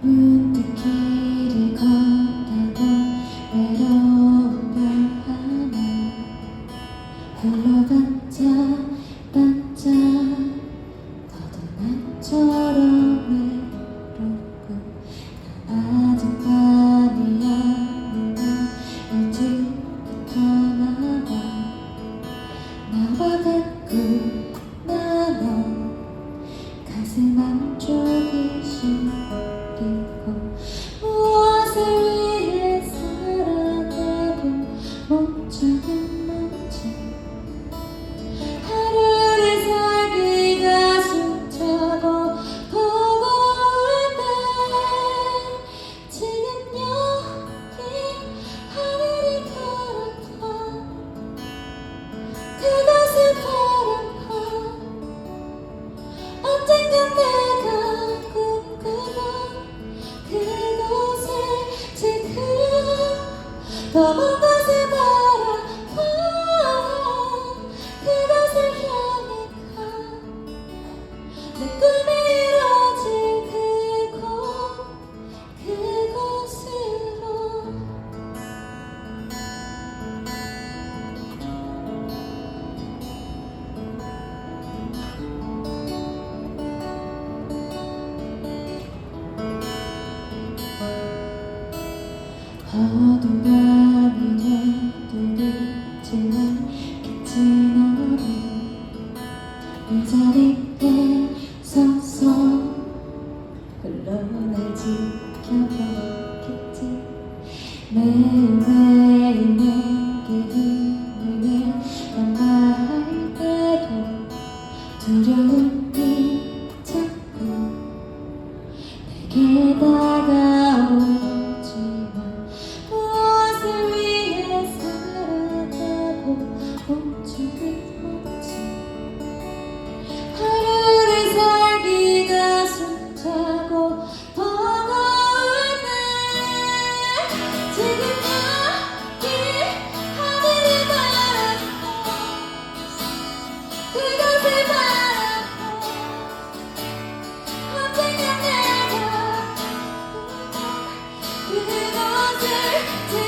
문득 길을 걷다가 외로운 별 하나 홀로 반짝 반짝 거듭난처럼 외롭고 나 아직 밤이야 내가 일찍부터 나와 나와 같고 나눠 가슴 안 어둠가민에 돌리지만 기친 얼굴이 이 자리에 서서 흘러날 지켜보겠지 매일매일 내게 힘을 안가할 때도 두려움이 자꾸 내게 다 Yeah.